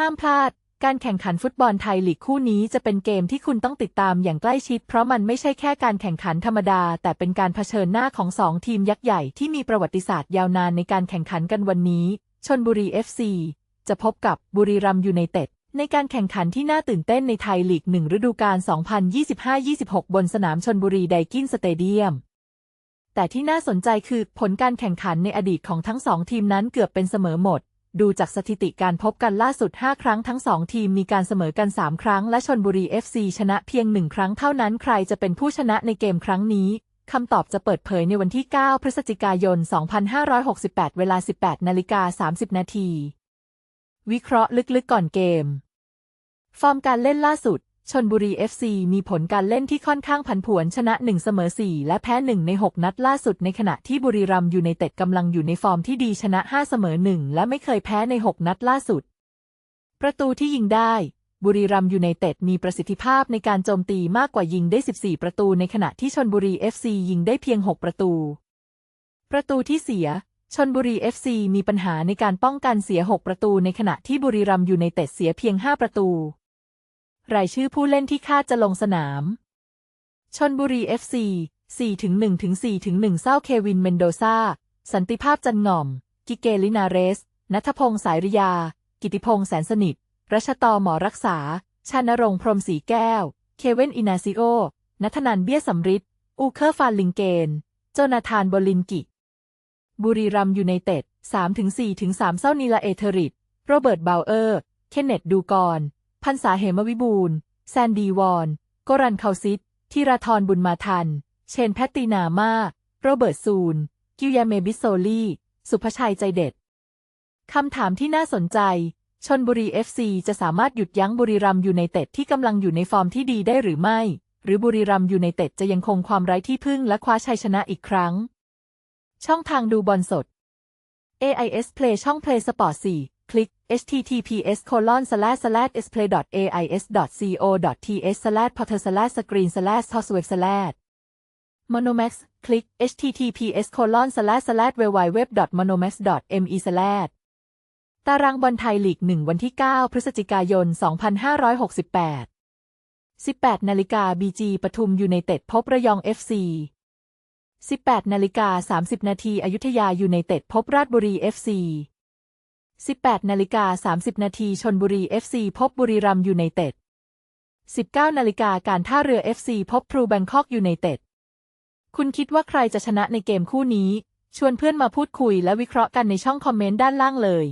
ห้ามพลาด การแข่งขันฟุตบอลไทยลีกคู่นี้จะเป็นเกมที่คุณต้องติดตามอย่างใกล้ชิด เพราะมันไม่ใช่แค่การแข่งขันธรรมดา แต่เป็นการเผชิญหน้าของสองทีมยักษ์ใหญ่ที่มีประวัติศาสตร์ยาวนานในการแข่งขันกันวันนี้ ชนบุรี FC จะพบกับบุรีรัมย์ยูไนเต็ดในการแข่งขันที่น่าตื่นเต้นในไทยลีกหนึ่งฤดูกาล 2025-26 บนสนามชนบุรีไดกินสเตเดียม แต่ที่น่าสนใจคือผลการแข่งขันในอดีตของทั้งสองทีมนั้นเกือบเป็นเสมอหมด ดูจากสถิติการพบกันล่าสุด 5 ครั้งทั้งสองทีมมีการเสมอกัน 3 ครั้ง และชนบุรี FC ชนะเพียง 1 ครั้งเท่านั้นใครจะเป็นผู้ชนะในเกมครั้งนี้คำตอบจะเปิดเผยในวันที่ 9 พฤศจิกายน 2568 เวลา 18 นาฬิกา 30 นาที วิเคราะห์ลึกๆก่อนเกม ฟอร์มการเล่นล่าสุด ชนบุรี FC มีผลการเล่นที่ค่อนข้างผันผวนชนะ 1 เสมอ 4 และแพ้ 1 ใน 6 นัดล่าสุดในขณะที่บุรีรัมย์ยูไนเต็ดกำลังอยู่ในฟอร์มที่ดีชนะ 5 เสมอ 1 และไม่เคยแพ้ใน 6 นัดล่าสุด ประตูที่ยิงได้ บุรีรัมย์ยูไนเต็ดมีประสิทธิภาพในการโจมตีมากกว่ายิงได้ 14 ประตูในขณะที่ชนบุรี FC ยิงได้เพียง 6 ประตู ประตูที่เสียชนบุรี FC มีปัญหาในการป้องกันเสีย 6 ประตูในขณะที่บุรีรัมย์ยูไนเต็ดเสียเพียง 5 ประตู รายชื่อผู้เล่นที่คาดจะลงสนาม ชนบุรี FC 4ถึง1ถึง4ถึง1เศร้าเควินเมนโดซา สันติภาพจันง่อม กิเกลินาเรส นัทพงษ์สายริยา กิติพงษ์แสนสนิท รัชตอหมอรักษา ชานรงค์พรมศรีแก้ว เคเวนอินาซิโอ นัทนันเบี้ยสำริดอูเคอร์ฟานลิงเกน โจนาธานโบลินกิ บุรีรัมย์ยูไนเต็ด3ถึง4ถึง3เศร้านีลาเอเทริดโรเบิร์ตบาวเออร์ เคนเนตดูกร พันษาเหมวิบูลแซนดีวอนกรันเคาซิตธีราธรบุญมาทัน เชนแพตตินามาโรเบิร์ตซูน กิวยมเมบิโซลีสุภชัยใจเด็ด คำถามที่น่าสนใจ ชนบุรี FC จะสามารถหยุดยั้งบุรีรัมย์ยูไนเต็ดที่กำลังอยู่ในฟอร์มที่ดีได้หรือไม่ หรือบุรีรัมย์ยูไนเต็ดจะยังคงความไร้ที่พึ่งและคว้าชัยชนะอีกครั้ง ช่องทางดูบอลสด AIS Play ช่อง Play Sport 4 คลิก https colon slash slash splay ais co th slash portal slash screen slash tosweb slash monomax คลิก https colon slash slash www monomax me slash ตารางบอลไทยลีก 1 วันที่ 9 พฤศจิกายน 2568 18 นาฬิกา BG ปทุมยูไนเต็ดพบระยอง FC 18 นาฬิกา 30 นาทีอยุธยายูไนเต็ดพบราชบุรี FC 18นาฬิกา30 นาทีชนบุรี FC พบบุรีรัมย์ยูไนเต็ด 19นาฬิกาการท่าเรือ FC พบทรูแบงคอกยูไนเต็ด คุณคิดว่าใครจะชนะในเกมคู่นี้ ชวนเพื่อนมาพูดคุยและวิเคราะห์กันในช่องคอมเมนต์ด้านล่างเลย